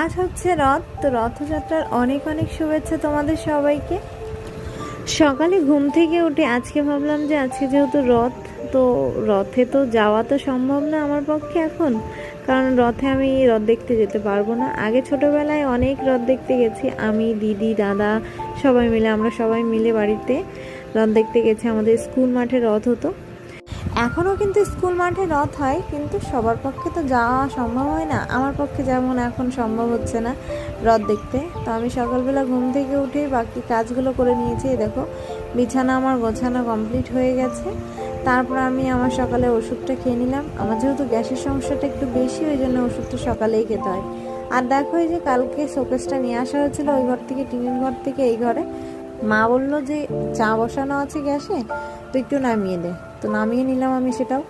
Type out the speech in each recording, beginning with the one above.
আজ হচ্ছে রথ, তো রথযাত্রার অনেক অনেক শুভেচ্ছা তোমাদের সবাইকে। সকালে ঘুম থেকে উঠে আজকে ভাবলাম যে আজকে যেহেতু রথ, তো রথে তো যাওয়া তো সম্ভব না আমার পক্ষে এখন, কারণ রথে আমি রথ দেখতে যেতে পারব না। আগে ছোটোবেলায় অনেক রথ দেখতে গেছি, আমি, দিদি, দাদা, সবাই মিলে, আমরা সবাই মিলে বাড়িতে রথ দেখতে গেছি। আমাদের স্কুল মাঠে রথ হতো। এখনও কিন্তু স্কুল মাঠে রথ হয়, কিন্তু সবার পক্ষে তো যাওয়া সম্ভব হয় না। আমার পক্ষে যেমন এখন সম্ভব হচ্ছে না রথ দেখতে। তো আমি সকালবেলা ঘুম থেকে উঠে বাকি কাজগুলো করে নিয়েছি দেখো, বিছানা আমার গোছানো কমপ্লিট হয়ে গেছে। তারপর আমি আমার সকালে ওষুধটা খেয়ে নিলাম। আমার যেহেতু গ্যাসের সমস্যাটা একটু বেশি, ওই জন্য ওষুধটা সকালেই খেতে হয়। আর দেখো, এই যে কালকে শোকেসটা নিয়ে আসা হয়েছিল ওই ঘর থেকে টিনের ঘর থেকে এই ঘরে। মা বলল যে, চা বসানো আছে গ্যাসে, তো একটু নামিয়ে দে। তো নামিয়ে নিলাম আমি সেটাও।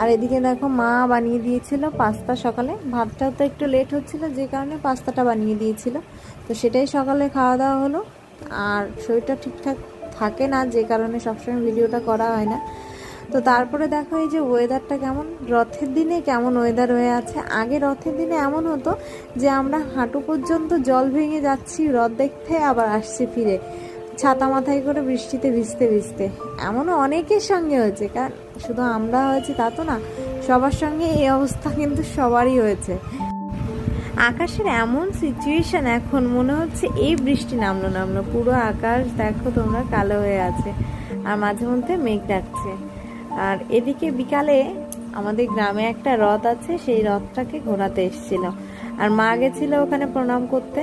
আর এদিকে দেখো মা বানিয়ে দিয়েছিল পাস্তা সকালে। ভাতটা তো একটু লেট হচ্ছিল, যে কারণে পাস্তাটা বানিয়ে দিয়েছিল। তো সেটাই সকালে খাওয়া দাওয়া হলো। আর শরীরটা ঠিকঠাক থাকে না, যে কারণে সবসময় ভিডিওটা করা হয় না। তো তারপরে দেখো এই যে ওয়েদারটা কেমন? রথের দিনে কেমন ওয়েদার হয়ে আছে? আগে রথের দিনে এমন হতো যে, আমরা হাঁটু পর্যন্ত জল ভেঙে যাচ্ছি, রথ দেখতে আবার আসছি ফিরে। ছাতা মাথায় করে বৃষ্টিতে ভিজতে ভিজতে। এমনও অনেকের সঙ্গে হয়েছে, কারণ শুধু আমরা হয়েছি তা তো না, সবার সঙ্গে এই অবস্থা কিন্তু সবারই হয়েছে। আকাশের এমন সিচুয়েশন এখন মনে হচ্ছে এই বৃষ্টি নামলো নামলো, পুরো আকাশ দেখো তোমরা কালো হয়ে আছে, আর মাঝে মধ্যে মেঘ ডাকছে। আর এদিকে বিকালে আমাদের গ্রামে একটা রথ আছে, সেই রথটাকে ঘোরাতে এসেছিল আর মা গেছিল ওখানে প্রণাম করতে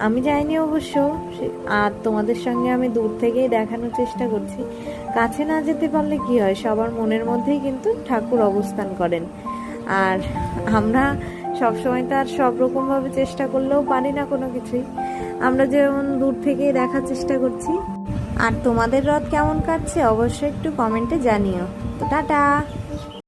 আমি যাইনি অবশ্য। আর তোমাদের সঙ্গে আমি দূর থেকেই দেখানোর চেষ্টা করছি। কাছে না যেতে পারলে কি হয়? সবার মনের মধ্যেই কিন্তু ঠাকুর অবস্থান করেন। আর আমরা সবসময় তো আর সব রকমভাবে চেষ্টা করলেও পারি না কোনো কিছুই। আমরা যেমন দূর থেকেই দেখার চেষ্টা করছি। আর তোমাদের রথ কেমন কাটছে অবশ্যই একটু কমেন্টে জানিও। তো টাটা!